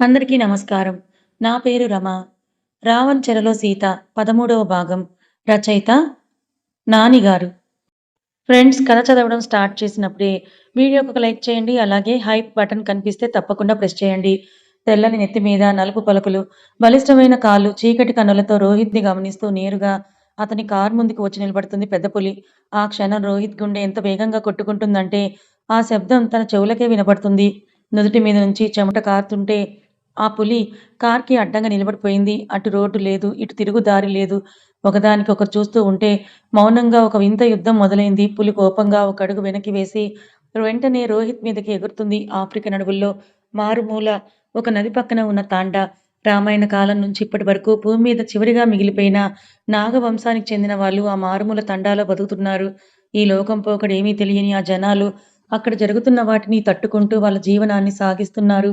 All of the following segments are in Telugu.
అందరికీ నమస్కారం. నా పేరు రమ. 'రావణ్ చెరలో సీత' పదమూడవ భాగం. రచయిత నాని గారు. ఫ్రెండ్స్ కథ చదవడం స్టార్ట్ చేసినప్పుడే వీడియోకి ఒక లైక్ చేయండి. అలాగే హైప్ బటన్ కనిపిస్తే తప్పకుండా ప్రెస్ చేయండి. తెల్లని నెత్తి మీద నలుపు పలుకులు, బలిష్టమైన కాళ్ళు, చీకటి కన్నులతో రోహిత్‌ని గమనిస్తూ నేరుగా అతని కారు ముందుకు వచ్చి నిలబడుతుంది పెద్ద పులి. ఆ క్షణం రోహిత్ గుండె ఎంత వేగంగా కొట్టుకుంటుందంటే ఆ శబ్దం తన చెవులకే వినపడుతుంది. నుదుటి మీద నుంచి చెమట కారుతుంటే ఆ పులి కార్‌కి అడ్డంగా నిలబడిపోయింది. అటు రోడ్డు లేదు. ఇటు తిరుగు దారి లేదు. ఒకదానికొకరు చూస్తూ ఉంటే మౌనంగా ఒక వింత యుద్ధం మొదలైంది. పులి కోపంగా ఒక అడుగు వెనక్కి వేసి వెంటనే రోహిత్ మీదకి ఎగురుతుంది. ఆఫ్రికన్ అడవుల్లో మారుమూల ఒక నది పక్కన ఉన్న తాండా. రామాయణ కాలం నుంచి ఇప్పటి వరకు భూమి మీద చివరిగా మిగిలిపోయిన నాగ వంశానికి చెందిన వాళ్ళు ఆ మారుమూల తండాలో బతుకుతున్నారు. ఈ లోకం పోకడేమీ తెలియని ఆ జనాలు అక్కడ జరుగుతున్న వాటిని తట్టుకుంటూ వాళ్ళ జీవనాన్ని సాగిస్తున్నారు.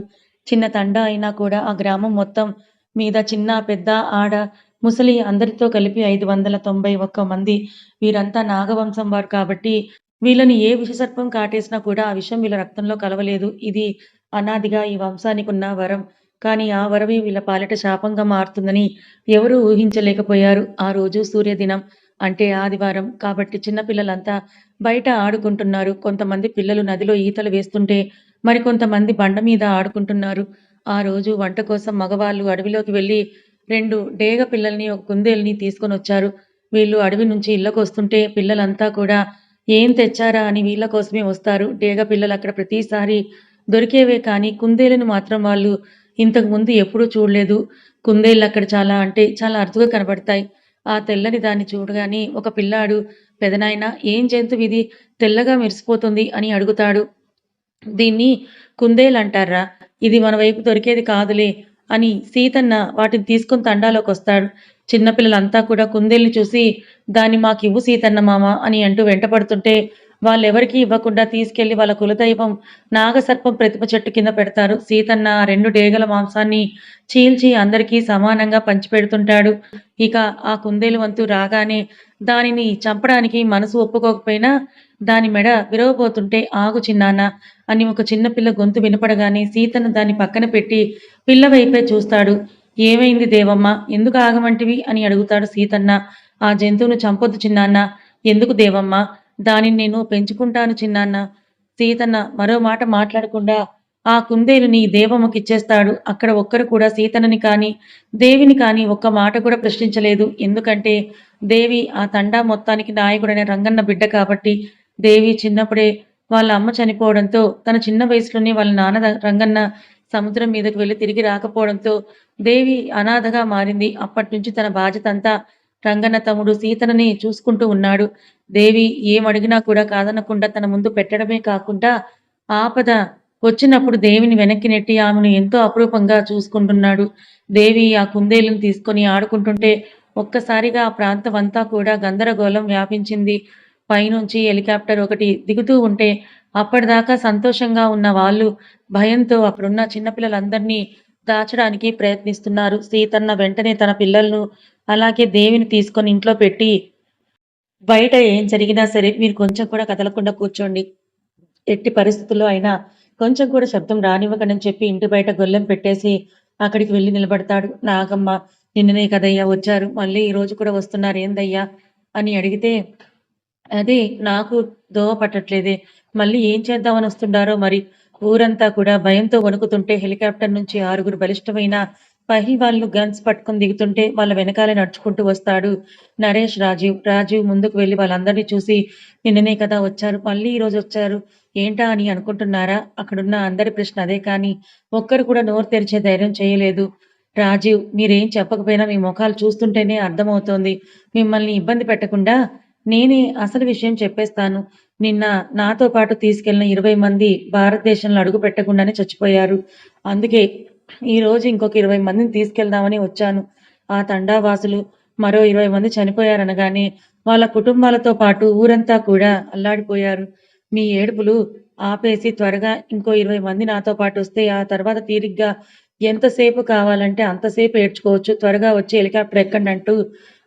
చిన్న తండ అయినా కూడా ఆ గ్రామం మొత్తం మీద చిన్న, పెద్ద, ఆడ, ముసలి అందరితో కలిపి ఐదు వందల తొంభై ఒక్క మంది. వీరంతా నాగవంశం వారు కాబట్టి వీళ్ళని ఏ విషసర్పం కాటేసినా కూడా ఆ విషం వీళ్ళ రక్తంలో కలవలేదు. ఇది అనాదిగా ఈ వంశానికి ఉన్న వరం. కానీ ఆ వరవి వీళ్ళ పాలిట శాపంగా మారుతుందని ఎవరూ ఊహించలేకపోయారు. ఆ రోజు సూర్యదినం. అంటే ఆదివారం. కాబట్టి చిన్నపిల్లలంతా బయట ఆడుకుంటున్నారు. కొంతమంది పిల్లలు నదిలో ఈతలు వేస్తుంటే మరికొంతమంది బండ మీద ఆడుకుంటున్నారు. ఆ రోజు వంట కోసం మగవాళ్ళు అడవిలోకి వెళ్ళి రెండు డేగ పిల్లల్ని, ఒక కుందేల్ని తీసుకొని వచ్చారు వీళ్ళు అడవి నుంచి ఇళ్ళకొస్తుంటే పిల్లలంతా కూడా ఏం తెచ్చారా అని వీళ్ళ కోసమే వస్తారు. డేగ పిల్లలు అక్కడ ప్రతిసారి దొరికేవే కానీ కుందేలుని మాత్రం వాళ్ళు ఇంతకు ముందు ఎప్పుడూ చూడలేదు. కుందేళ్ళు అక్కడ చాలా అంటే చాలా అరుదుగా కనబడతాయి. ఆ తెల్లని దాన్ని చూడగానే ఒక పిల్లాడు పెదనాయన ఏం జంతువు ఇది తెల్లగా మెరిసిపోతుంది అని అడుగుతాడు. దీన్ని కుందేలంటార్రా! ఇది మన వైపు దొరికేది కాదులే అని సీతన్న వాటిని తీసుకొని తండాలోకి వస్తాడు చిన్నపిల్లలంతా కూడా కుందేల్ని చూసి దాన్ని మాకు ఇవ్వు సీతన్న మామ అని అంటూ వెంటపడుతుంటే వాళ్ళెవరికి ఇవ్వకుండా తీసుకెళ్ళి వాళ్ళ కులదైవం నాగసర్పం ప్రతిమ చెట్టు కింద పెడతారు. సీతన్న రెండు డేగల మాంసాన్ని చీల్చి అందరికీ సమానంగా పంచిపెడుతుంటాడు. ఇక ఆ కుందేలు వంతు రాగానే దానిని చంపడానికి మనసు ఒప్పుకోకపోయినా దాని మెడ విరవబోతుంటే ఆగు చిన్నానా అని ఒక చిన్న పిల్ల గొంతు వినపడగానే సీతను దాన్ని పక్కన పెట్టి పిల్ల వైపే చూస్తాడు. ఏమైంది దేవమ్మ? ఎందుకు ఆగమంటివి? అని అడుగుతాడు సీతన్న. ఆ జంతువును చంపొద్దు చిన్నాన్న. ఎందుకు దేవమ్మ? దానిని నేను పెంచుకుంటాను చిన్నాన్న. సీతన్న మరో మాట మాట్లాడకుండా ఆ కుందేలుని దేవమ్మకిచ్చేస్తాడు. అక్కడ ఒక్కరు కూడా సీతనని కానీ, దేవిని కానీ ఒక్క మాట కూడా ప్రశ్నించలేదు. ఎందుకంటే దేవి ఆ తండా మొత్తానికి నాయకుడైన రంగన్న బిడ్డ కాబట్టి. దేవి చిన్నప్పుడే వాళ్ళ అమ్మ చనిపోవడంతో తన చిన్న వయసులోనే వాళ్ళ నాన్న రంగన్న సముద్రం మీదకు వెళ్ళి తిరిగి రాకపోవడంతో దేవి అనాథగా మారింది. అప్పట్నుంచి తన బాధ్యత అంతా రంగన్న తమ్ముడు సీతనని చూసుకుంటూ ఉన్నాడు. దేవి ఏమడిగినా కూడా కాదనకుండా తన ముందు పెట్టడమే కాకుండా ఆపద వచ్చినప్పుడు దేవిని వెనక్కి నెట్టి ఆమెను ఎంతో అపురూపంగా చూసుకుంటున్నాడు. దేవి ఆ కుందేలుని తీసుకొని ఆడుకుంటుంటే ఒక్కసారిగా ఆ ప్రాంతం అంతా కూడా గందరగోళం వ్యాపించింది. పైనుంచి హెలికాప్టర్ ఒకటి దిగుతూ ఉంటే అప్పటిదాకా సంతోషంగా ఉన్న వాళ్ళు భయంతో అక్కడున్న చిన్నపిల్లలందరినీ దాచడానికి ప్రయత్నిస్తున్నారు. సీతన్న వెంటనే తన పిల్లలను అలాగే దేవిని తీసుకొని ఇంట్లో పెట్టి బయట ఏం జరిగినా సరే మీరు కొంచెం కూడా కదలకుండా కూర్చోండి. ఎట్టి పరిస్థితుల్లో అయినా కొంచెం కూడా శబ్దం రానివ్వకనని చెప్పి ఇంటి బయట గొల్లెం పెట్టేసి అక్కడికి వెళ్ళి నిలబడతాడు. నాగమ్మ నిన్ననే కదయ్యా వచ్చారు. మళ్ళీ ఈ రోజు కూడా వస్తున్నారు ఏందయ్యా అని అడిగితే అది నాకు దోవ పట్టట్లేదే. మళ్ళీ ఏం చేద్దామని వస్తుండారో మరి. ఊరంతా కూడా భయంతో వణుకుతుంటే హెలికాప్టర్ నుంచి ఆరుగురు బలిష్టమైన పహిల్వాన్లు గన్స్ పట్టుకొని దిగుతుంటే వాళ్ళ వెనకాలే నడుచుకుంటూ వస్తాడు నరేష్, రాజీవ్. రాజీవ్ ముందుకు వెళ్ళి వాళ్ళందరినీ చూసి నిన్ననే కదా వచ్చారు. మళ్ళీ ఈరోజు వచ్చారు. ఏంటా అని అనుకుంటున్నారా? అక్కడున్న అందరి ప్రశ్న అదే కానీ ఒక్కరు కూడా నోరు తెరిచే ధైర్యం చేయలేదు. రాజీవ్ మీరేం చెప్పకపోయినా మీ మొఖాలు చూస్తుంటేనే అర్థమవుతోంది. మిమ్మల్ని ఇబ్బంది పెట్టకుండా నేనే అసలు విషయం చెప్పేస్తాను. నిన్న నాతో పాటు తీసుకెళ్ళిన ఇరవై మంది భారతదేశంలో అడుగు పెట్టకుండానే చచ్చిపోయారు. అందుకే ఈరోజు ఇంకొక ఇరవై మందిని తీసుకెళ్దామని వచ్చాను. ఆ తండావాసులు మరో ఇరవై మంది చనిపోయారనగానే వాళ్ళ కుటుంబాలతో పాటు ఊరంతా కూడా అల్లాడిపోయారు. మీ ఏడుపులు ఆపేసి త్వరగా ఇంకో ఇరవై మంది నాతో పాటు వస్తే ఆ తర్వాత తీరిగ్గా ఎంతసేపు కావాలంటే అంతసేపు ఏడ్చుకోవచ్చు. త్వరగా వచ్చి హెలికాప్టర్ ఎక్కండంటూ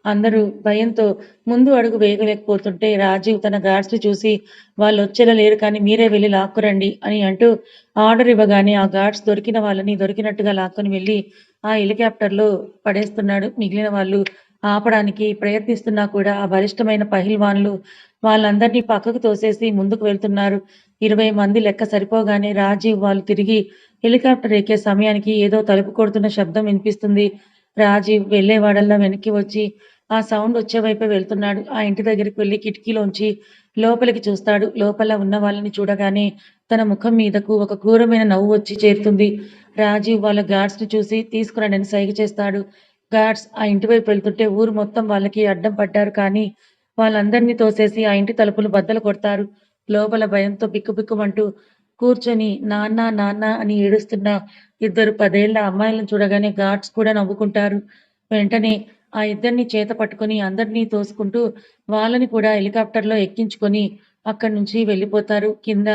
అందరూ భయంతో ముందు అడుగు వేయలేకపోతుంటే రాజీవ్ తన గార్డ్స్ని చూసి వాళ్ళు వచ్చేలా లేరు కానీ మీరే వెళ్ళి లాక్కురండి అని అంటూ ఆర్డర్ ఇవ్వగానే ఆ గార్డ్స్ దొరికిన వాళ్ళని దొరికినట్టుగా లాక్కొని వెళ్ళి ఆ హెలికాప్టర్లో పడేస్తున్నాడు మిగిలిన వాళ్ళు ఆపడానికి ప్రయత్నిస్తున్నా కూడా ఆ బలిష్టమైన పహిల్వాన్లు వాళ్ళందరినీ పక్కకు తోసేసి ముందుకు వెళ్తున్నారు. ఇరవై మంది లెక్క సరిపోగానే రాజీవ్ వాళ్ళు తిరిగి హెలికాప్టర్ ఎక్కే సమయానికి ఏదో తలుపు కొడుతున్న శబ్దం వినిపిస్తుంది. రాజీవ్ వెళ్ళేవాడల్లా వెనక్కి వచ్చి ఆ సౌండ్ వచ్చే వైపే వెళ్తున్నాడు. ఆ ఇంటి దగ్గరికి వెళ్ళి కిటికీలోంచి లోపలికి చూస్తాడు. లోపల ఉన్న వాళ్ళని చూడగానే తన ముఖం మీదకు ఒక క్రూరమైన నవ్వు వచ్చి చేరుతుంది. రాజీవ్ వాళ్ళ గార్డ్స్ని చూసి తీసుకురండి సైగ చేస్తాడు. గార్డ్స్ ఆ ఇంటి వైపు వెళ్తుంటే ఊరు మొత్తం వాళ్ళకి అడ్డం పడ్డారు కానీ వాళ్ళందరినీ తోసేసి ఆ ఇంటి తలుపులు బద్దలు కొడతారు. లోపల భయంతో బిక్కుబిక్కుమంటూ కూర్చొని నాన్న నాన్న అని ఏడుస్తున్న ఇద్దరు పదేళ్ళ అమ్మాయిలను చూడగానే గార్డ్స్ కూడా నవ్వుకుంటారు. వెంటనే ఆ ఇద్దరిని చేత పట్టుకొని అందరినీ తోసుకుంటూ వాళ్ళని కూడా హెలికాప్టర్లో ఎక్కించుకొని అక్కడి నుంచి వెళ్ళిపోతారు. కింద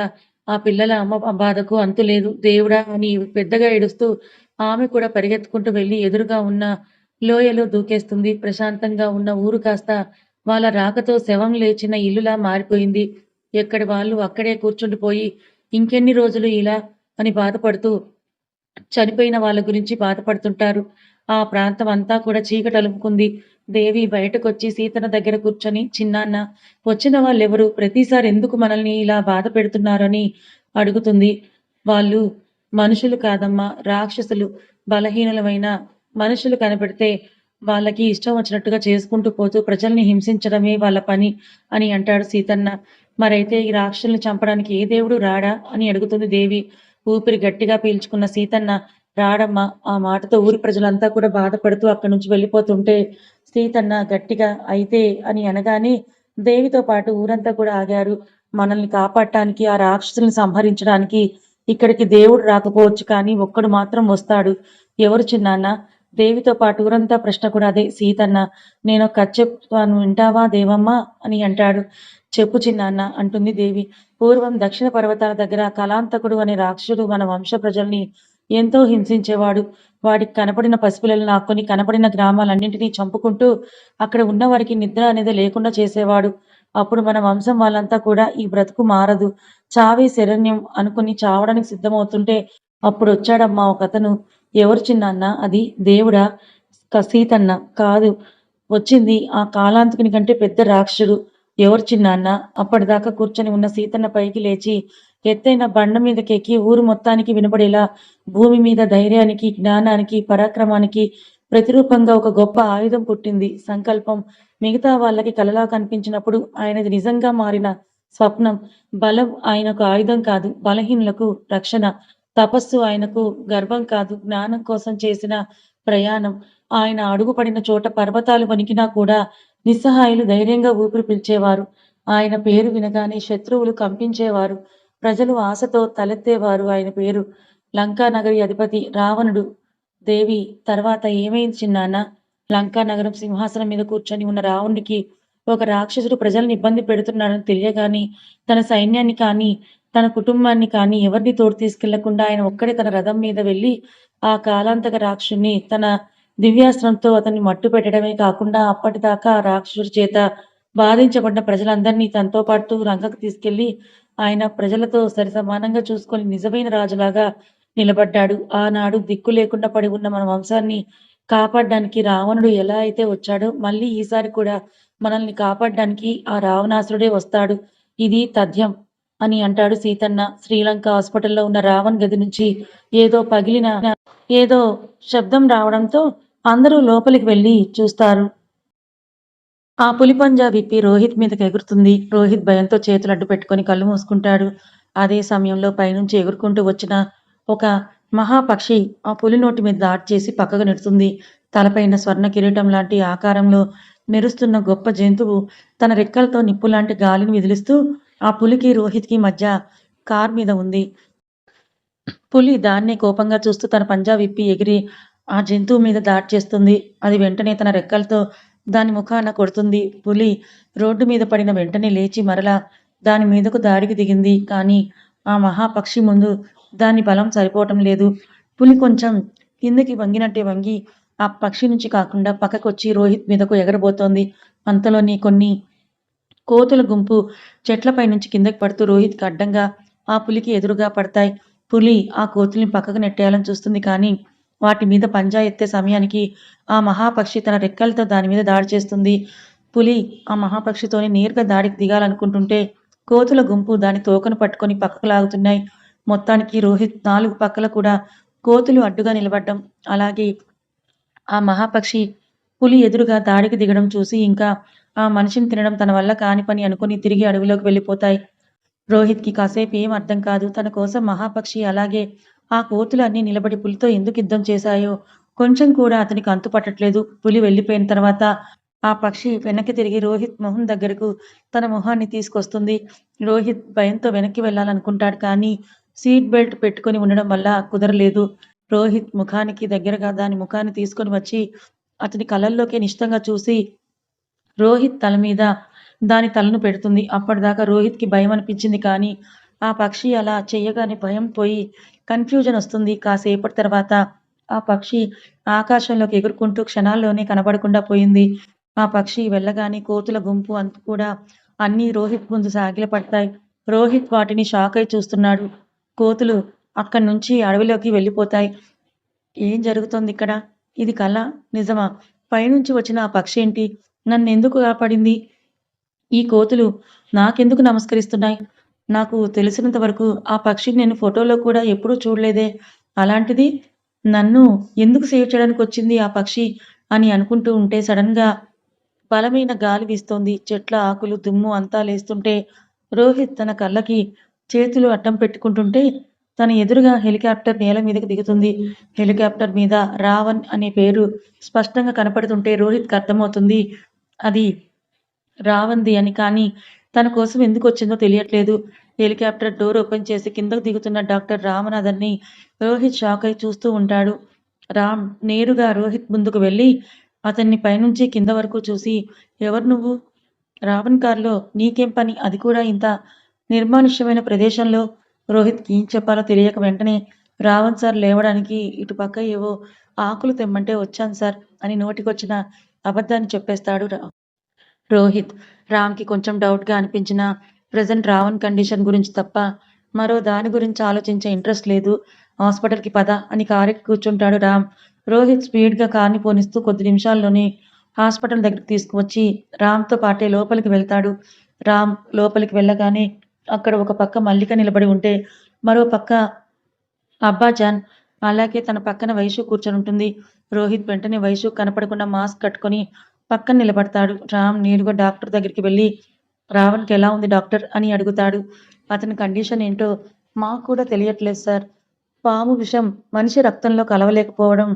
ఆ పిల్లల అమ్మ బాధకు అంతు లేదు. దేవుడా అని పెద్దగా ఏడుస్తూ ఆమె కూడా పరిగెత్తుకుంటూ వెళ్ళి ఎదురుగా ఉన్న లోయలో దూకేస్తుంది. ప్రశాంతంగా ఉన్న ఊరు కాస్త వాళ్ళ రాకతో శవం లేచిన ఇల్లులా మారిపోయింది. ఎక్కడి వాళ్ళు అక్కడే కూర్చుండిపోయి ఇంకెన్ని రోజులు ఇలా అని బాధపడుతూ చనిపోయిన వాళ్ళ గురించి బాధపడుతుంటారు. ఆ ప్రాంతం అంతా కూడా చీకటలుపుకుంది దేవి బయటకొచ్చి సీతన దగ్గర కూర్చొని చిన్నాన్న వచ్చిన వాళ్ళెవరు? ప్రతిసారి ఎందుకు మనల్ని ఇలా బాధ పెడుతున్నారని అడుగుతుంది. వాళ్ళు మనుషులు కాదమ్మా రాక్షసులు బలహీనులమైన మనుషులు కనబడితే వాళ్ళకి ఇష్టం వచ్చినట్టుగా చేసుకుంటూ పోతూ ప్రజల్ని హింసించడమే వాళ్ళ పని అని అంటాడు సీతన్న. మరైతే ఈ రాక్షసుల్ని చంపడానికి ఏ దేవుడు రాడా అని అడుగుతుంది దేవి. ఊపిరి గట్టిగా పీల్చుకున్న సీతన్న రాడమ్మ ఆ మాటతో ఊరి ప్రజలంతా కూడా బాధపడుతూ అక్కడి నుంచి వెళ్ళిపోతుంటే సీతన్న గట్టిగా అయితే అని అనగానే దేవితో పాటు ఊరంతా కూడా ఆగారు. మనల్ని కాపాడటానికి ఆ రాక్షసుల్ని సంహరించడానికి ఇక్కడికి దేవుడు రాకపోవచ్చు కానీ ఒక్కడు మాత్రం వస్తాడు. ఎవరు చిన్నాన్న? దేవితో పాటు ఊరంతా ప్రశ్న కూడా అదే సీతన్న నేను కథ చెప్తాను వింటావా దేవమ్మ? అని అంటాడు. చెప్పు చిన్నాన్న అంటుంది దేవి. పూర్వం దక్షిణ పర్వతాల దగ్గర కళాంతకుడు అనే రాక్షసుడు మన వంశ ప్రజల్ని ఎంతో హింసించేవాడు. వాడికి కనపడిన పసిపిల్లలు నాకొని కనపడిన గ్రామాలన్నింటినీ చంపుకుంటూ అక్కడ ఉన్న వారికి నిద్ర అనేది లేకుండా చేసేవాడు. అప్పుడు మన వంశం వాళ్ళంతా కూడా ఈ బ్రతుకు మారదు. చావే శరణ్యం అనుకుని చావడానికి సిద్ధమవుతుంటే అప్పుడు వచ్చాడమ్మా ఒక అతను ఎవరు చిన్నాన్న? అది దేవుడా? సీతన్న. కాదు. వచ్చింది ఆ కాలాంతకుని కంటే పెద్ద రాక్షసుడు. ఎవరు చిన్నాన్న? అప్పటిదాకా కూర్చొని ఉన్న సీతన్న పైకి లేచి ఎత్తైన బండ మీదకెక్కి ఊరు మొత్తానికి వినబడేలా భూమి మీద ధైర్యానికి జ్ఞానానికి పరాక్రమానికి ప్రతిరూపంగా ఒక గొప్ప ఆయుధం పుట్టింది. సంకల్పం. మిగతా వాళ్ళకి కలలా కనిపించినప్పుడు ఆయనది నిజంగా మారిన స్వప్నం. బలం ఆయనకు ఆయుధం కాదు. బలహీనులకు రక్షణ. తపస్సు ఆయనకు గర్వం కాదు. జ్ఞానం కోసం చేసిన ప్రయాణం. ఆయన అడుగుపడిన చోట పర్వతాలు వణికినా కూడా నిస్సహాయులు ధైర్యంగా ఊపిరి పిలిచేవారు. ఆయన పేరు వినగానే శత్రువులు కంపించేవారు. ప్రజలు ఆశతో తలెత్తేవారు ఆయన పేరు. లంకా నగరి అధిపతి రావణుడు. దేవి తర్వాత ఏమైంది చిన్నాన్న? లంకా నగరం సింహాసనం మీద కూర్చొని ఉన్న రావణుడికి ఒక రాక్షసుడు ప్రజలను ఇబ్బంది పెడుతున్నాడని తెలియగాని తన సైన్యాన్ని కానీ తన కుటుంబాన్ని కానీ ఎవరిని తోడు తీసుకెళ్ళకుండా ఆయన ఒక్కడే తన రథం మీద వెళ్ళి ఆ కాలాంతక రాక్షుని తన దివ్యాస్త్రంతో అతన్ని మట్టు పెట్టడమే కాకుండా అప్పటిదాకా ఆ రాక్షసుడి చేత బాధించబడిన ప్రజలందరినీ తనతో పాటు రంగకు తీసుకెళ్ళి ఆయన ప్రజలతో సరిసమానంగా చూసుకొని నిజమైన రాజులాగా నిలబడ్డాడు. ఆనాడు దిక్కు లేకుండా పడి ఉన్న మన వంశాన్ని కాపాడడానికి రావణుడు ఎలా అయితే వచ్చాడో మళ్ళీ ఈసారి కూడా మనల్ని కాపాడడానికి ఆ రావణాసురుడే వస్తాడు. ఇది తథ్యం. అని అంటాడు సీతన్న. శ్రీలంక హాస్పిటల్లో ఉన్న రావణ్ గది నుంచి ఏదో పగిలిన ఏదో శబ్దం రావడంతో అందరూ లోపలికి వెళ్ళి చూస్తారు. ఆ పులిపంజా విప్పి రోహిత్ మీదకి ఎగురుతుంది. రోహిత్ భయంతో చేతులు అడ్డు పెట్టుకొని కళ్ళు మూసుకుంటాడు. అదే సమయంలో పైనుంచి ఎగురుకుంటూ వచ్చిన ఒక మహాపక్షి ఆ పులి నోటి మీద దాడి చేసి పక్కకు నెడుతుంది. తలపైన స్వర్ణ కిరీటం లాంటి ఆకారంలో మెరుస్తున్న గొప్ప జంతువు తన రెక్కలతో నిప్పు లాంటి గాలిని విదిలిస్తూ ఆ పులికి రోహిత్కి మధ్య కార్ మీద ఉంది. పులి దాన్ని కోపంగా చూస్తూ తన పంజా విప్పి ఎగిరి ఆ జంతువు మీద దాడి చేస్తుంది. అది వెంటనే తన రెక్కలతో దాని ముఖాన కొడుతుంది. పులి రోడ్డు మీద పడిన వెంటనే లేచి మరలా దాని మీదకు దాడికి దిగింది. కానీ ఆ మహాపక్షి ముందు దాని బలం సరిపోవటం లేదు. పులి కొంచెం కిందకి వంగినట్టే వంగి ఆ పక్షి నుంచి కాకుండా పక్కకొచ్చి రోహిత్ మీదకు ఎగరబోతోంది. అంతలోని కొన్ని కోతుల గుంపు చెట్లపై నుంచి కిందకి పడుతూ రోహిత్కి అడ్డంగా ఆ పులికి ఎదురుగా పడతాయి. పులి ఆ కోతుల్ని పక్కకు నెట్టేయాలని చూస్తుంది కానీ వాటి మీద పంజా ఎత్తే సమయానికి ఆ మహాపక్షి తన రెక్కలతో దాని మీద దాడి చేస్తుంది. పులి ఆ మహాపక్షితోని నేరుగా దాడికి దిగాలనుకుంటుంటే కోతుల గుంపు దాని తోకను పట్టుకొని పక్కకు లాగుతున్నాయి. మొత్తానికి రోహిత్ నాలుగు పక్కల కూడా కోతులు అడ్డుగా నిలబడ్డం అలాగే ఆ మహాపక్షి పులి ఎదురుగా దాడికి దిగడం చూసి ఇంకా ఆ మనిషిని తినడం తన వల్ల కాని పని అనుకుని తిరిగి అడవిలోకి వెళ్ళిపోతాయి. రోహిత్కి కాసేపు ఏం అర్థం కాదు. తన కోసం మహాపక్షి అలాగే ఆ కోతులు అన్ని నిలబడి పులితో ఎందుకు యుద్ధం చేశాయో కొంచెం కూడా అతనికి అంతు పట్టట్లేదు పులి వెళ్ళిపోయిన తర్వాత ఆ పక్షి వెనక్కి తిరిగి రోహిత్ మొహం దగ్గరకు తన మొహాన్ని తీసుకొస్తుంది. రోహిత్ భయంతో వెనక్కి వెళ్ళాలనుకుంటాడు కానీ సీట్ బెల్ట్ పెట్టుకొని ఉండడం వల్ల కుదరలేదు. రోహిత్ ముఖానికి దగ్గరగా దాని ముఖాన్ని తీసుకొని వచ్చి అతని కళ్ళల్లోకి నిష్టంగా చూసి రోహిత్ తల మీద దాని తలను పెడుతుంది. అప్పటిదాకా రోహిత్కి భయం అనిపించింది కానీ ఆ పక్షి అలా చేయగానే భయం పోయి కన్ఫ్యూజన్ వస్తుంది. కాసేపటి తర్వాత ఆ పక్షి ఆకాశంలోకి ఎగురుకుంటూ క్షణాల్లోనే కనబడకుండా పోయింది. ఆ పక్షి వెళ్ళగానే కోతుల గుంపు అంత కూడా అన్నీ రోహిత్ ముందు సాగిలపడతాయి రోహిత్ వాటిని షాక్ అయి చూస్తున్నాడు. కోతులు అక్కడి నుంచి అడవిలోకి వెళ్ళిపోతాయి. ఏం జరుగుతుంది ఇక్కడ? ఇది కళ నిజమా? పైనుంచి వచ్చిన ఆ పక్షి ఏంటి నన్ను ఎందుకు కాపాడింది ఈ కోతులు నాకెందుకు నమస్కరిస్తున్నాయి? నాకు తెలిసినంత వరకు ఆ పక్షిని నేను ఫోటోలో కూడా ఎప్పుడూ చూడలేదే. అలాంటిది నన్ను ఎందుకు సేవ్ చేయడానికి వచ్చింది ఆ పక్షి అని అనుకుంటూ ఉంటే సడన్గా బలమైన గాలి వీస్తోంది. చెట్ల ఆకులు దుమ్ము అంతా లేస్తుంటే రోహిత్ తన కళ్ళకి చేతులు అడ్డం పెట్టుకుంటుంటే తన ఎదురుగా హెలికాప్టర్ నేల మీదకి దిగుతుంది. హెలికాప్టర్ మీద రావణ్ అనే పేరు స్పష్టంగా కనపడుతుంటే రోహిత్కి అర్థమవుతుంది. అది రావంది అని కానీ తన కోసం ఎందుకు వచ్చిందో తెలియట్లేదు. హెలికాప్టర్ డోర్ ఓపెన్ చేసి కిందకు దిగుతున్న డాక్టర్ రామనాథన్ని రోహిత్ షాక్ అయి చూస్తూ ఉంటాడు. రామ్ నేరుగా రోహిత్ ముందుకు వెళ్ళి అతన్ని పైనుంచి కింద వరకు చూసి ఎవరు నువ్వు? రావణ్ కారులో నీకేం పని? అది కూడా ఇంత నిర్మానుష్యమైన ప్రదేశంలో రోహిత్ ఏం చెప్పాలో తెలియక వెంటనే రావణ్ సార్ లేవడానికి ఇటుపక్క ఏవో ఆకులు తెమ్మంటే వచ్చాను సార్ అని నోటికొచ్చిన అబద్ధాన్ని చెప్పేస్తాడు రా రోహిత్. రామ్కి కొంచెం డౌట్గా అనిపించిన ప్రజెంట్ రావణ్ కండిషన్ గురించి తప్ప మరో దాని గురించి ఆలోచించే ఇంట్రెస్ట్ లేదు. హాస్పిటల్కి పద అని కారెక్కి కూర్చుంటాడు రామ్. రోహిత్ స్పీడ్గా కార్ని పోనిస్తూ కొద్ది నిమిషాల్లోనే హాస్పిటల్ దగ్గరికి తీసుకువచ్చి రామ్తో పాటే లోపలికి వెళ్తాడు. రామ్ లోపలికి వెళ్ళగానే అక్కడ ఒక పక్క మల్లిక నిలబడి ఉంటే మరో పక్క అబ్బాజాన్ అలాగే తన పక్కన వయసు కూర్చొని ఉంటుంది. రోహిత్ వెంటనే వయసు కనపడకుండా మాస్క్ కట్టుకొని పక్కన నిలబడతాడు. రామ్ నేరుగా డాక్టర్ దగ్గరికి వెళ్ళి రావణ్కి ఎలా ఉంది డాక్టర్? అని అడుగుతాడు. అతని కండిషన్ ఏంటో మాకు కూడా తెలియట్లేదు సార్. పాము విషం మనిషి రక్తంలో కలవలేకపోవడం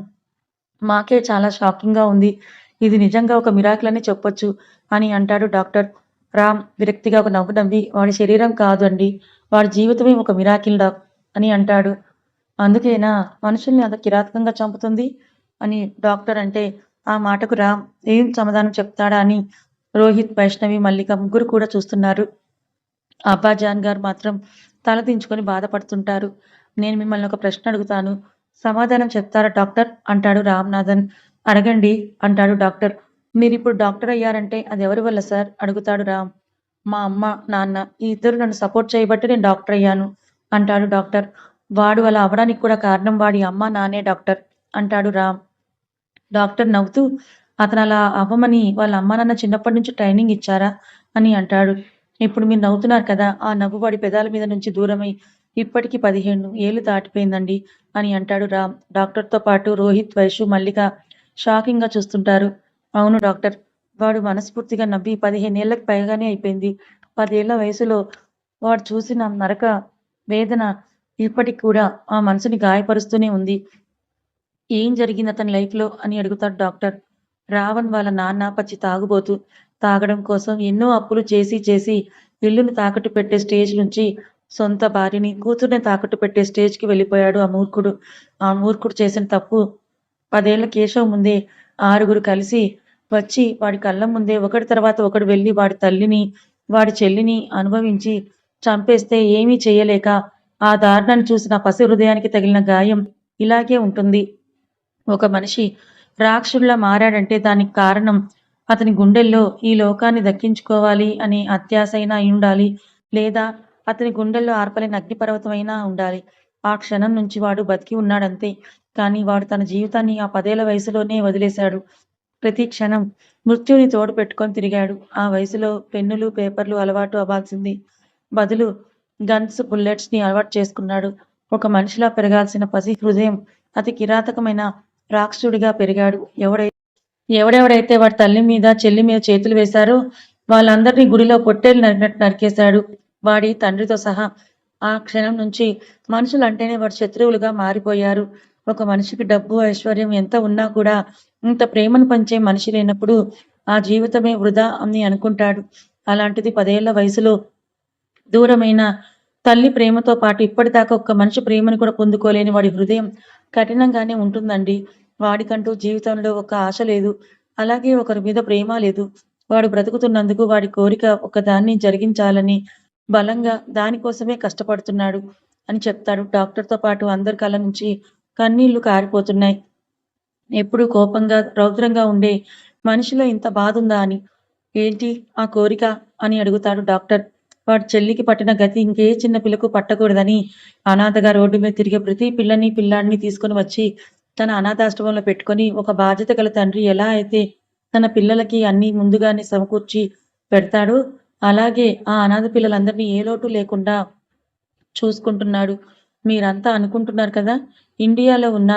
మాకే చాలా షాకింగ్గా ఉంది. ఇది నిజంగా ఒక మిరాకిల్ అని చెప్పొచ్చు అని అంటాడు డాక్టర్. రామ్ విరక్తిగా ఒక నవ్వు నవ్వి వాడి శరీరం కాదు అండి వాడి జీవితమే ఒక మిరాకిల్ డాక్ అని అంటాడు. అందుకేనా మనుషుల్ని అంత కిరాతకంగా చంపుతుంది? అని డాక్టర్ అంటే ఆ మాటకు రామ్ ఏం సమాధానం చెప్తాడా? అని రోహిత్ వైష్ణవి మల్లిక ముగ్గురు కూడా చూస్తున్నారు. అబ్బాజాన్ గారు మాత్రం తల దించుకొని బాధపడుతుంటారు. నేను మిమ్మల్ని ఒక ప్రశ్న అడుగుతాను సమాధానం చెప్తారా డాక్టర్? అంటాడు రామ్నాథన్. అడగండి అంటాడు డాక్టర్. మీరు ఇప్పుడు డాక్టర్ అయ్యారంటే అది ఎవరి వల్ల సార్? అడుగుతాడు రామ్. మా అమ్మ నాన్న ఈ ఇద్దరు నన్ను సపోర్ట్ చేయబట్టి నేను డాక్టర్ అయ్యాను అంటాడు డాక్టర్. వాడు అలా అవడానికి కూడా కారణం వాడి అమ్మ నానే డాక్టర్ అంటాడు రామ్. డాక్టర్ నవ్వుతూ అతను అలా అవ్వమని వాళ్ళ అమ్మ నాన్న చిన్నప్పటి నుంచి ట్రైనింగ్ ఇచ్చారా? అని అంటాడు. ఇప్పుడు మీరు నవ్వుతున్నారు కదా ఆ నవ్వు వాడి పెదాల మీద నుంచి దూరమై ఇప్పటికి పదిహేను ఏళ్ళు దాటిపోయిందండి అని అంటాడు రామ్. డాక్టర్తో పాటు రోహిత్ వైషు మల్లిక షాకింగ్గా చూస్తుంటారు. అవును డాక్టర్. వాడు మనస్ఫూర్తిగా నవ్వి పదిహేనేళ్ళకు పైగానే అయిపోయింది. పదేళ్ళ వయసులో వాడు చూసిన నరక వేదన ఇప్పటికి కూడా ఆ మనసుని గాయపరుస్తూనే ఉంది. ఏం జరిగింది అతని లైఫ్లో అని అడుగుతాడు డాక్టర్. రావణ్ వాళ్ళ నాన్న పచ్చి తాగుబోతు తాగడం కోసం ఎన్నో అప్పులు చేసి చేసి ఇల్లుని తాకట్టు పెట్టే స్టేజ్ నుంచి సొంత భార్యని కూతుర్ని తాకట్టు పెట్టే స్టేజ్కి వెళ్ళిపోయాడు ఆ మూర్ఖుడు. ఆ మూర్ఖుడు చేసిన తప్పు. పదేళ్ళ కేశవ్ ముందే ఆరుగురు కలిసి వచ్చి వాడి కళ్ళ ముందే ఒకటి తర్వాత ఒకడు వెళ్ళి వాడి తల్లిని వాడి చెల్లిని అనుభవించి చంపేస్తే ఏమీ చేయలేక ఆ దారుణాన్ని చూసిన పసి హృదయానికి తగిలిన గాయం ఇలాగే ఉంటుంది ఒక మనిషి రాక్షసుడిలా మారాడంటే దానికి కారణం అతని గుండెల్లో ఈ లోకాన్ని దక్కించుకోవాలి అనే అత్యాశ అయినా ఉండాలి లేదా అతని గుండెల్లో ఆర్పలేని అగ్నిపర్వతమైనా ఉండాలి. ఆ క్షణం నుంచి వాడు బతికి ఉన్నాడంతే. కానీ వాడు తన జీవితాన్ని ఆ పదేళ్ళ వయసులోనే వదిలేశాడు. ప్రతి క్షణం మృత్యుని తోడు పెట్టుకొని తిరిగాడు. ఆ వయసులో పెన్నులు, పేపర్లు అలవాటు అవ్వాల్సింది బదులు గన్స్, బుల్లెట్స్ని అలవాటు చేసుకున్నాడు. ఒక మనిషిలా పెరగాల్సిన పసి హృదయం అతి కిరాతకమైన రాక్షసుడిగా పెరిగాడు. ఎవడై ఎవడెవడైతే వాడి తల్లి మీద, చెల్లి మీద చేతులు వేశారో వాళ్ళందరినీ గుడిలో పొట్టేలు నరికినట్టు నరికేశాడు. వాడి తండ్రితో సహా. ఆ క్షణం నుంచి మనుషులంటేనే వాడు శత్రువులుగా మారిపోయారు. ఒక మనిషికి డబ్బు, ఐశ్వర్యం ఎంత ఉన్నా కూడా ఇంత ప్రేమను పంచే మనిషి లేనప్పుడు ఆ జీవితమే వృధా అని అనుకుంటాడు. అలాంటిది పదేళ్ళ వయసులో దూరమైన తల్లి ప్రేమతో పాటు ఇప్పటిదాకా ఒక్క మనిషి ప్రేమను కూడా పొందుకోలేని వాడి హృదయం కఠినంగానే ఉంటుందండి. వాడికంటూ జీవితంలో ఒక ఆశ లేదు. అలాగే ఒకరి మీద ప్రేమ లేదు. వాడు బ్రతుకుతున్నందుకు వాడి కోరిక ఒకదాన్ని జరిగించాలని బలంగా దానికోసమే కష్టపడుతున్నాడు అని చెప్తాడు. డాక్టర్తో పాటు అందరి కళ్ళ నుంచి కన్నీళ్ళు కారిపోతున్నాయి. ఎప్పుడూ కోపంగా, రౌద్రంగా ఉండే మనిషిలో ఇంత బాధుందా అని. ఏంటి ఆ కోరిక అని అడుగుతాడు డాక్టర్. వాడి చెల్లికి పట్టిన గతి ఇంకే చిన్న పిల్లకు పట్టకూడదని అనాథగా రోడ్డు మీద తిరిగే ప్రతి పిల్లని, పిల్లాడిని తీసుకొని వచ్చి తన అనాథాశ్రమంలో పెట్టుకొని ఒక బాధ్యత గల తండ్రి ఎలా అయితే తన పిల్లలకి అన్ని ముందుగానే సమకూర్చి పెడతాడు అలాగే ఆ అనాథ పిల్లలందరినీ ఏ లోటు లేకుండా చూసుకుంటున్నాడు. మీరంతా అనుకుంటున్నారు కదా ఇండియాలో ఉన్న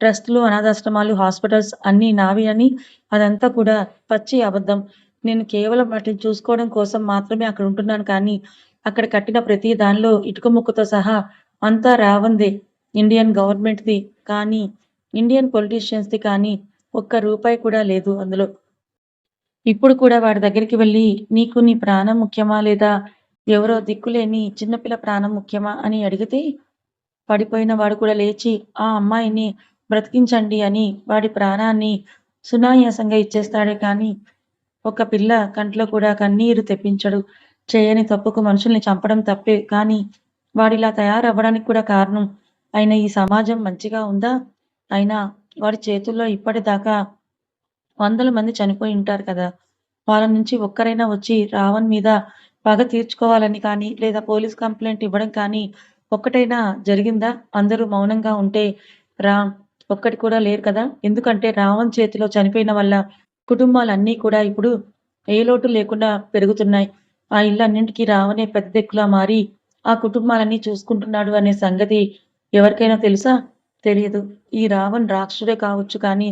ట్రస్టులు, అనాథాశ్రమాలు, హాస్పిటల్స్ అన్నీ నావి అని. అదంతా కూడా పచ్చి అబద్ధం. నేను కేవలం వాటిని చూసుకోవడం కోసం మాత్రమే అక్కడ ఉంటున్నాను కానీ అక్కడ కట్టిన ప్రతి దానిలో ఇటుక ముక్కతో సహా అంతా రావందే. ఇండియన్ గవర్నమెంట్‌ది కానీ, ఇండియన్ పొలిటీషియన్స్‌ది కానీ ఒక్క రూపాయి కూడా లేదు అందులో. ఇప్పుడు కూడా వాడి దగ్గరికి వెళ్ళి నీకు నీ ప్రాణం ముఖ్యమా? లేదా ఎవరో దిక్కులేని చిన్నపిల్ల ప్రాణం ముఖ్యమా? అని అడిగితే పడిపోయిన వాడు కూడా లేచి ఆ అమ్మాయిని బ్రతికించండి అని వాడి ప్రాణాన్ని సునాయాసంగా ఇచ్చేస్తాడే కానీ ఒక పిల్ల కంట్లో కూడా కన్నీరు తెప్పించడు. చేయని తప్పుకు మనుషుల్ని చంపడం తప్పే కానీ వాడిలా తయారవ్వడానికి కూడా కారణం అయినా ఈ సమాజం మంచిగా ఉందా? అయినా వాడి చేతుల్లో ఇప్పటిదాకా వందల మంది చనిపోయి ఉంటారు కదా! వాళ్ళ నుంచి ఒక్కరైనా వచ్చి రావణ్ మీద పగ తీర్చుకోవాలని కానీ, లేదా పోలీస్ కంప్లైంట్ ఇవ్వడం కానీ ఒక్కటైనా జరిగిందా? అందరూ మౌనంగా ఉంటే రామ్ ఒక్కటి కూడా లేరు కదా! ఎందుకంటే రావణ్ చేతిలో చనిపోయిన వల్ల కుటుంబాలన్నీ కూడా ఇప్పుడు ఏ లోటు లేకుండా పెరుగుతున్నాయి. ఆ ఇళ్ళన్నింటికీ రావణే పెద్ద దిక్కులా మారి ఆ కుటుంబాలన్నీ చూసుకుంటున్నాడు అనే సంగతి ఎవరికైనా తెలుసా? తెలియదు. ఈ రావణ్ రాక్షసుడే కావచ్చు కానీ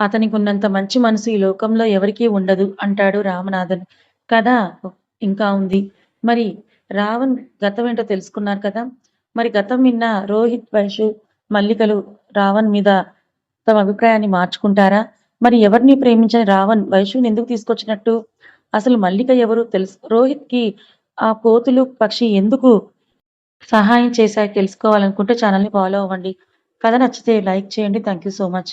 అతనికి ఉన్నంత మంచి మనసు ఈ లోకంలో ఎవరికీ ఉండదు అంటాడు రామనాథన్. కథ ఇంకా ఉంది. మరి రావణ్ గతం ఏంటో తెలుసుకున్నారు కదా! మరి గతం విన్న రోహిత్, వైషు, మల్లికలు రావణ్ మీద తమ అభిప్రాయాన్ని మార్చుకుంటారా? మరి ఎవరిని ప్రేమించని రావణ్ వైషుని ఎందుకు తీసుకొచ్చినట్టు? అసలు మల్లిక ఎవరు తెలుసు రోహిత్కి ఆ కోతులు, పక్షి ఎందుకు సహాయం చేశాయి తెలుసుకోవాలనుకుంటే ఛానల్‌ని ఫాలో అవ్వండి. కథ నచ్చితే లైక్ చేయండి. Thank you so much.